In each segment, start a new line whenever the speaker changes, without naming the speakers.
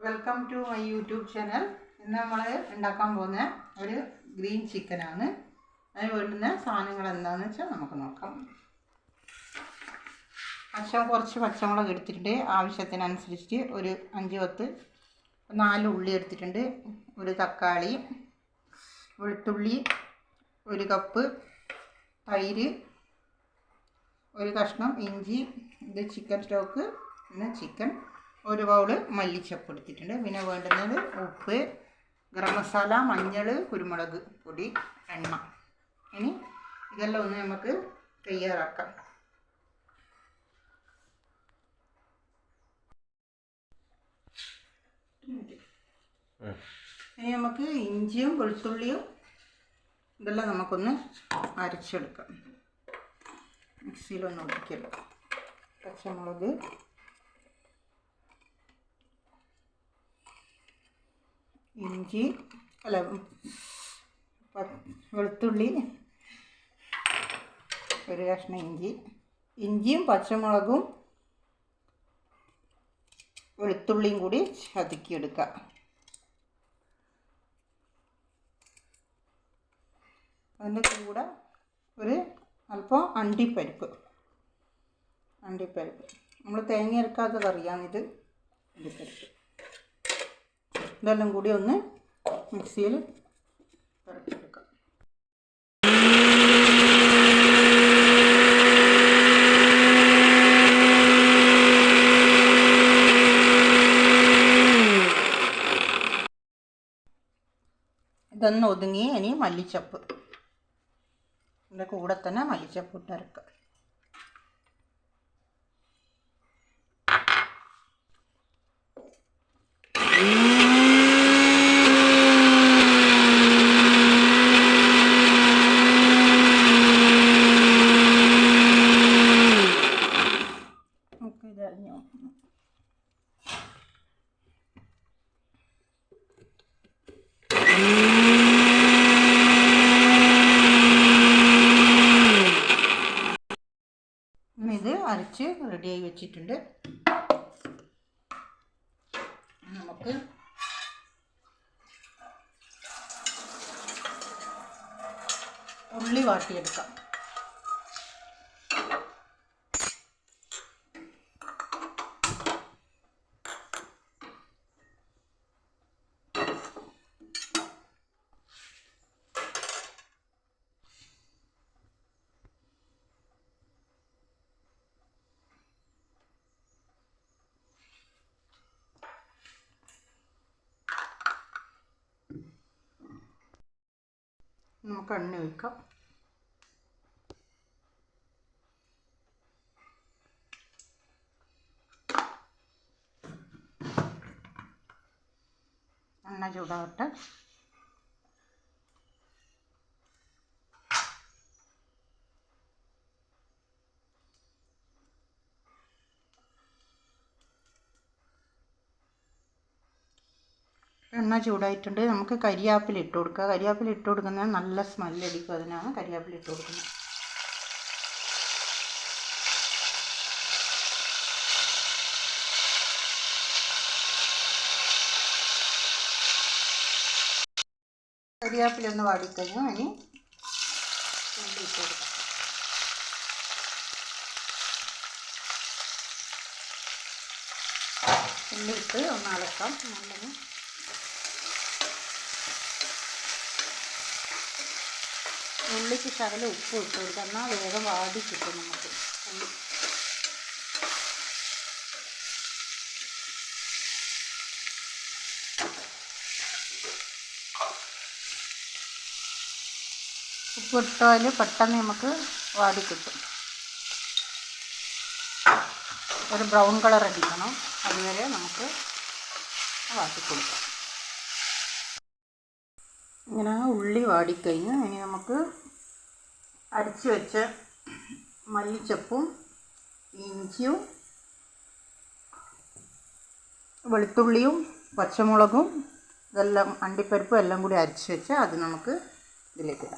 Welcome to my YouTube channel ഇന്ന് നമ്മൾ ഉണ്ടാക്കാൻ പോകുന്ന ഒരു ഗ്രീൻ ചിക്കനാണ് അതിന് വേണ്ടുന്ന സാധനങ്ങൾ എന്താണെന്ന് വെച്ചാൽ നമുക്ക് നോക്കാം. പച്ച കുറച്ച് പച്ചമുളക് എടുത്തിട്ടുണ്ട്. ആവശ്യത്തിനനുസരിച്ചിട്ട് ഒരു അഞ്ച് പത്ത് നാല് ഉള്ളി എടുത്തിട്ടുണ്ട്. ഒരു തക്കാളി വെളുത്തുള്ളി ഒരു കപ്പ് തൈര് ഒരു കഷ്ണം ഇഞ്ചി ഇത് ചിക്കൻ സ്റ്റോക്ക് പിന്നെ ചിക്കൻ ഒരു ബൗൾ മല്ലിച്ചപ്പ് എടുത്തിട്ടുണ്ട്. പിന്നെ വേണ്ടുന്നത് ഉപ്പ് ഗരം മസാല മഞ്ഞൾ കുരുമുളക് പൊടി എണ്ണ. ഇനി ഇതെല്ലാം ഒന്ന് നമുക്ക് തയ്യാറാക്കാം. ഇനി നമുക്ക് ഇഞ്ചിയും വെളുത്തുള്ളിയും ഇതെല്ലാം നമുക്കൊന്ന് അരച്ചെടുക്കാം. മിക്സിയിലൊന്ന് ഒടിക്കണം പച്ചമുളക് ഇഞ്ചി അല്ല വെളുത്തുള്ളി ഒരു കഷ്ണം ഇഞ്ചി. ഇഞ്ചിയും പച്ചമുളകും വെളുത്തുള്ളിയും കൂടി ചതുക്കിയെടുക്കുക. അതിന്റെ കൂടെ ഒരു അല്പം അണ്ടിപ്പരിപ്പ്. അണ്ടിപ്പരിപ്പ്. നമ്മൾ തേങ്ങ അരക്കാത്ത കറിയാണിത് അണ്ടിപ്പരിപ്പ്. ഇതെല്ലാം കൂടി ഒന്ന് മിക്സിയിൽ ഇതൊന്ന് ഒതുങ്ങി ഇനി മല്ലിച്ചപ്പ്. ഇതിന്റെ കൂടെ തന്നെ മല്ലിച്ചപ്പ് ഇട്ട് നമുക്ക് ഇത് അരിഞ്ഞു നോക്കാം. ഇത് അരച്ച് റെഡിയായി വെച്ചിട്ടുണ്ട് നമുക്ക് ഉള്ളി വാട്ടിയെടുക്കാം നമുക്ക് എണ്ണ ഒഴിക്കാം. എണ്ണ ചൂടാവട്ടെ. എണ്ണ ചൂടായിട്ടുണ്ട്. നമുക്ക് കരിയാപ്പിൽ ഇട്ട് കൊടുക്കുക കരിയാപ്പിൽ ഇട്ട് കൊടുക്കുന്നത് നല്ല സ്മെല്ലടിക്കും അതിനാണ് കരിയാപ്പിൽ ഇട്ട് കൊടുക്കുന്നത്. കരിയാപ്പിലൊന്ന് വാടിക്കഴിഞ്ഞു ഇനി ഇട്ട് ഒന്ന് അലക്കാം. നല്ലത് ഉള്ളിക്ക് ശകലം ഉപ്പ് ഇട്ട് കൊടുക്കുക. എന്നാൽ വേഗം വാടി കിട്ടും നമുക്ക്. ഉപ്പ് ഇട്ടാൽ പെട്ടെന്ന് നമുക്ക് വാടി കിട്ടും. ഒരു ബ്രൗൺ കളർ അടിക്കണം. അതുവരെ നമുക്ക് വാട്ടി കൊടുക്കാം. ഇങ്ങനെ ഉള്ളി വാടിക്കഴിഞ്ഞ് ഇനി നമുക്ക് അരച്ച് വെച്ച മല്ലിച്ചപ്പും ഇഞ്ചിയും വെളുത്തുള്ളിയും പച്ചമുളകും ഇതെല്ലാം അണ്ടിപ്പരിപ്പും എല്ലാം കൂടി അരച്ച് വെച്ച് അത് നമുക്ക് ഇതിലേക്ക്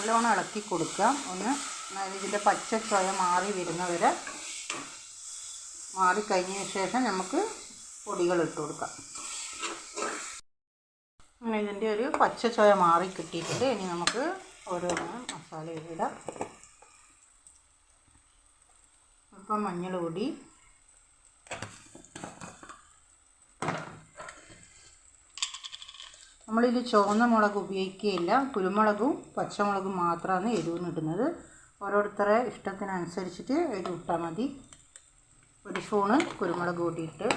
നല്ലോണം ഇളക്കി കൊടുക്കാം ഒന്ന് ഇതിന്റെ പച്ച ചുയ മാറി വരുന്നവരെ മാറിക്കഴിഞ്ഞതിന് ശേഷം നമുക്ക് പൊടികൾ ഇട്ട് കൊടുക്കാം. അങ്ങനെ ഇതിന്റെ ഒരു പച്ച ചുയ മാറി കിട്ടിയിട്ടുണ്ട്. ഇനി നമുക്ക് ഓരോ മസാല ഇടാം ഇപ്പം മഞ്ഞൾ പൊടി നമ്മളിതിൽ ചുവന്ന മുളക് ഉപയോഗിക്കുകയില്ല. കുരുമുളകും പച്ചമുളകും മാത്രമാണ് എരിവിന് ഇടുന്നത്. ഓരോരുത്തരെ ഇഷ്ടത്തിനനുസരിച്ചിട്ട് എരിവ് ഇട്ടാൽ മതി. ഒരു സ്പൂണ് കുരുമുളക് കൂട്ടിയിട്ട്.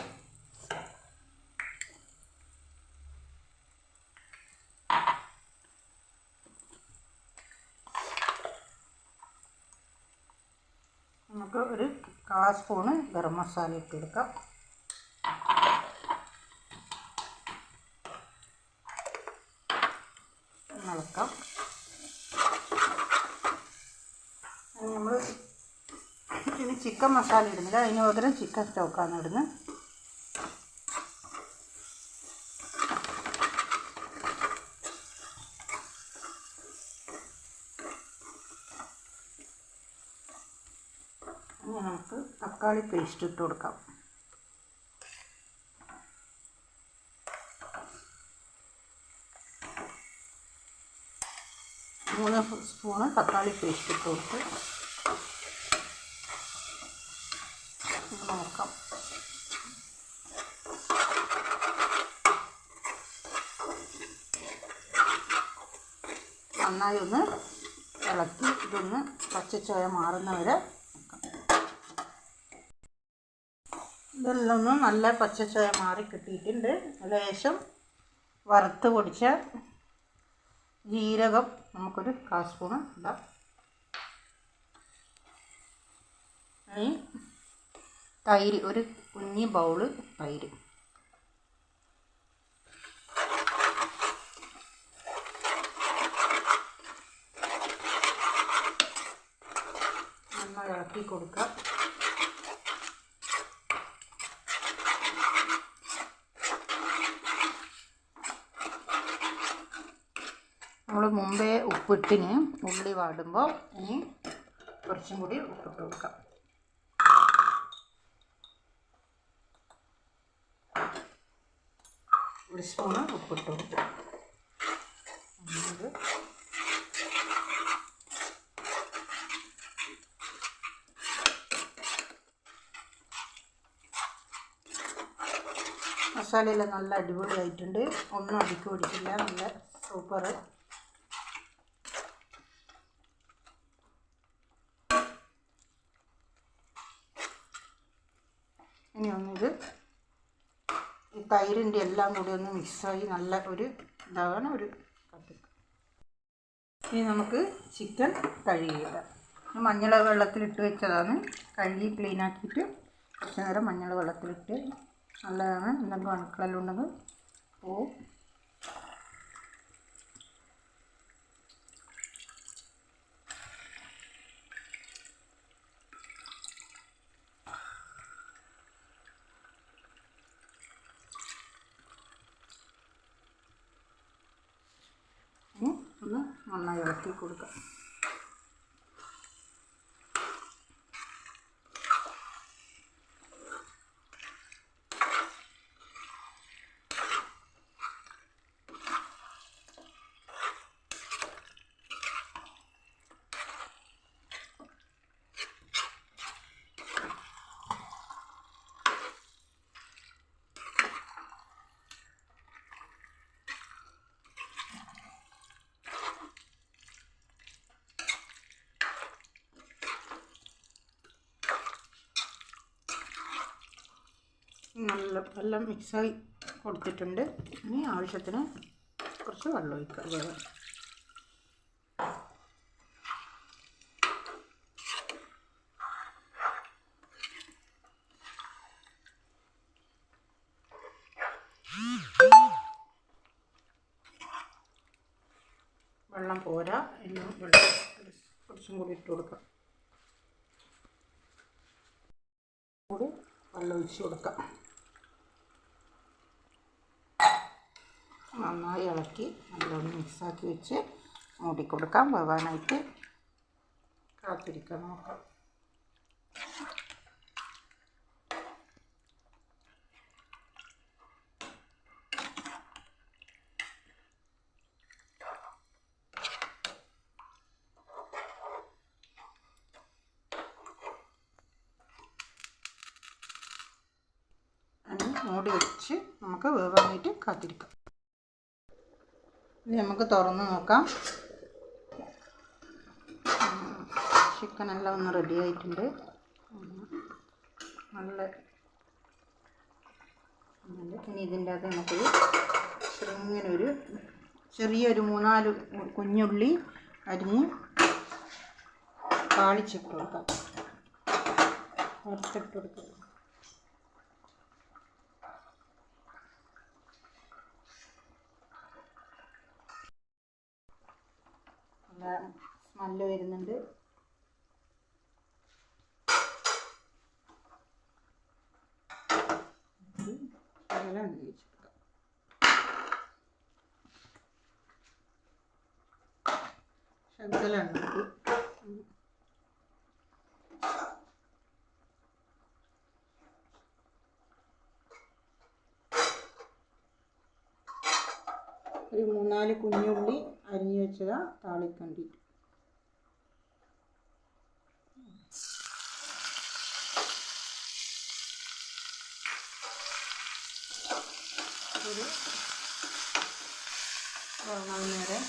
നമുക്ക് ഒരു കാൽ സ്പൂണ് ഗരം മസാല ഇട്ട് കൊടുക്കാം ഇളക്കാം നമ്മൾ ഇനി ചിക്കൻ മസാല ഇടുന്നില്ല. അതിന് പകരം ചിക്കൻ സ്റ്റോക്കാണ് ഇടുന്നത് ഇനി നമുക്ക് തക്കാളി പേസ്റ്റ് ഇട്ട് കൊടുക്കാം. മൂന്ന് സ്പൂണ് തക്കാളി പേസ്റ്റ് ഇട്ട് കൊടുത്ത് ഇത് നോക്കാം നന്നായി ഒന്ന് ഇളക്കി ഇതൊന്ന് പച്ചച്ചോയ മാറുന്നവരെ ഇതെല്ലാം ഒന്ന് നല്ല പച്ചച്ചോയ മാറി കിട്ടിയിട്ടുണ്ട്. ലേശം വറുത്ത് പൊടിച്ച ജീരകം നമുക്കൊരു കാൽ സ്പൂണ് ഇടാം. ഇനി തൈര് ഒരു കുഞ്ഞി ബൗൾ തൈര്. നന്നായി ഇളക്കി കൊടുക്കാം നമ്മൾ മുമ്പേ ഉപ്പിട്ടിന് ഉള്ളി വാടുമ്പോൾ ഇനി കുറച്ചും കൂടി ഉപ്പിട്ട് കൊടുക്കാം. ഒരു സ്പൂണ് ഉപ്പിട്ട് കൊടുക്കാം. മസാലയെല്ലാം നല്ല അടിപൊളിയായിട്ടുണ്ട്. ഒന്നും അടിക്ക് പിടിക്കില്ല. നല്ല സൂപ്പർ ഇനി ഒന്നിത് ഈ തൈരിന്റെ എല്ലാം കൂടി ഒന്ന് മിക്സായി നല്ല ഒരു ഇതാവണം ഒരു കത്തി ഇനി നമുക്ക് ചിക്കൻ കഴുകിയിടാം. മഞ്ഞൾ വെള്ളത്തിലിട്ട് വെച്ചതാണ്. കഴുകി ക്ലീൻ ആക്കിയിട്ട് കുറച്ച് നേരം മഞ്ഞൾ വെള്ളത്തിലിട്ട് നല്ലതാണ്. നല്ല അണുക്കളെല്ലാം ഉണ്ടെങ്കിൽ പോവും ഇനി ഒന്ന് നന്നായി ഇളക്കി കൊടുക്കാം നല്ല എല്ലാം മിക്സായി കൊടുത്തിട്ടുണ്ട്. ഇനി ആവശ്യത്തിന് കുറച്ച് വെള്ളം ഒഴിക്കുക വേറെ വെള്ളം പോരാ. ഇനി വെള്ളം കുറച്ചും കൂടി ഇട്ട് കൊടുക്കാം. കൂടി വെള്ളം ഒഴിച്ച് കൊടുക്കാം. നന്നായി ഇളക്കി നല്ലോണം മിക്സാക്കി വെച്ച് മൂടി കൊടുക്കാം. വേവാനായിട്ട് കാത്തിരിക്കാം നോക്കാം മൂടി വെച്ച് നമുക്ക് വേവാനായിട്ട് കാത്തിരിക്കാം. ഇനി നമുക്ക് തുറന്ന് നോക്കാം. ചിക്കൻ എല്ലാം ഒന്ന് റെഡി ആയിട്ടുണ്ട്. നല്ല. ഇനി ഇതിന്റെ അകത്ത് നമുക്കൊരു ഒരു ചെറിയൊരു മൂന്നാൽ കുഞ്ഞുള്ളി അരിഞ്ഞ് താളിച്ചിട്ട് കൊടുക്കാം. വറുത്തിട്ട് കൊടുക്കാം നല്ല സ്മെല്ല് വരുന്നുണ്ട്. ഒരു മൂന്നാൽ കുഞ്ഞുള്ളി അരിഞ്ഞു വെച്ചതാ താളിക്കണ്ടി. ഒരു വേവുന്നത് വരെ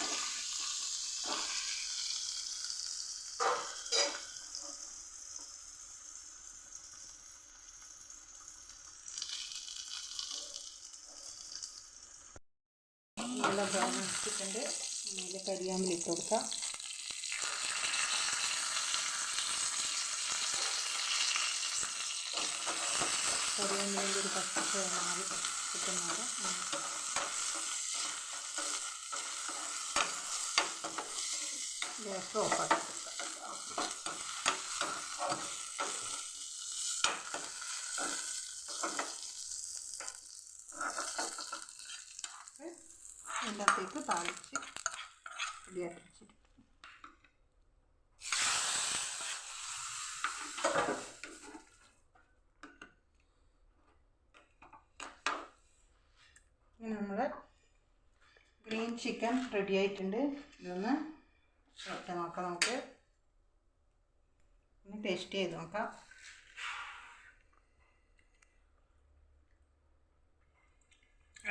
നല്ല ബ്രൗൺ ചിക്കന്റെ നല്ല കരിയാമ്പിൽ ഇട്ട് കൊടുക്കാം കരിയാമ്പിലിന്റെ ഒരു പച്ച മാറി കിട്ടുന്നത് ഗ്യാസ് ഓഫാക്കി ഇതിനകത്തേക്ക് താളിച്ച് വെച്ചിട്ട് നമ്മൾ ഗ്രീൻ ചിക്കൻ റെഡി ആയിട്ടുണ്ട്. ഇതൊന്ന് നോക്കാം നമുക്ക് ഒന്ന് ടേസ്റ്റ് ചെയ്ത് നോക്കാം.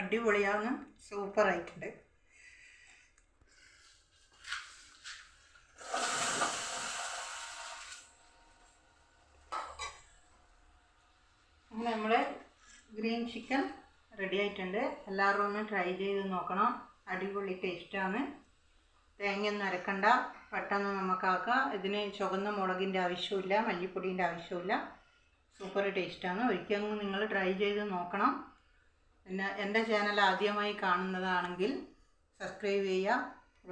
അടിപൊളിയാവുന്ന സൂപ്പർ ആയിട്ടുണ്ട് അങ്ങനെ നമ്മുടെ ഗ്രീൻ ചിക്കൻ റെഡി ആയിട്ടുണ്ട്. എല്ലാവരും ഒന്ന് ട്രൈ ചെയ്ത് നോക്കണം. അടിപൊളി ടേസ്റ്റാണ് തേങ്ങയൊന്നും അരക്കണ്ട. പെട്ടെന്ന് നമുക്കാക്കാം. ഇതിന് ചുവന്ന മുളകിന്റെ ആവശ്യമില്ല മല്ലിപ്പൊടിന്റെ ആവശ്യമില്ല സൂപ്പർ ടേസ്റ്റാണ് ഒരിക്കലും നിങ്ങൾ ട്രൈ ചെയ്ത് നോക്കണം. പിന്നെ എന്റെ ചാനൽ ആദ്യമായി കാണുന്നതാണെങ്കിൽ സബ്സ്ക്രൈബ് ചെയ്യുക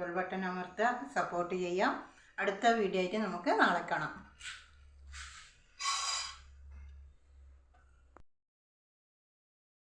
ബെൽ ബട്ടൺ അമർത്തുക സപ്പോർട്ട് ചെയ്യാം അടുത്ത വീഡിയോ ആയിട്ട് നമുക്ക് നാളെ കാണാം.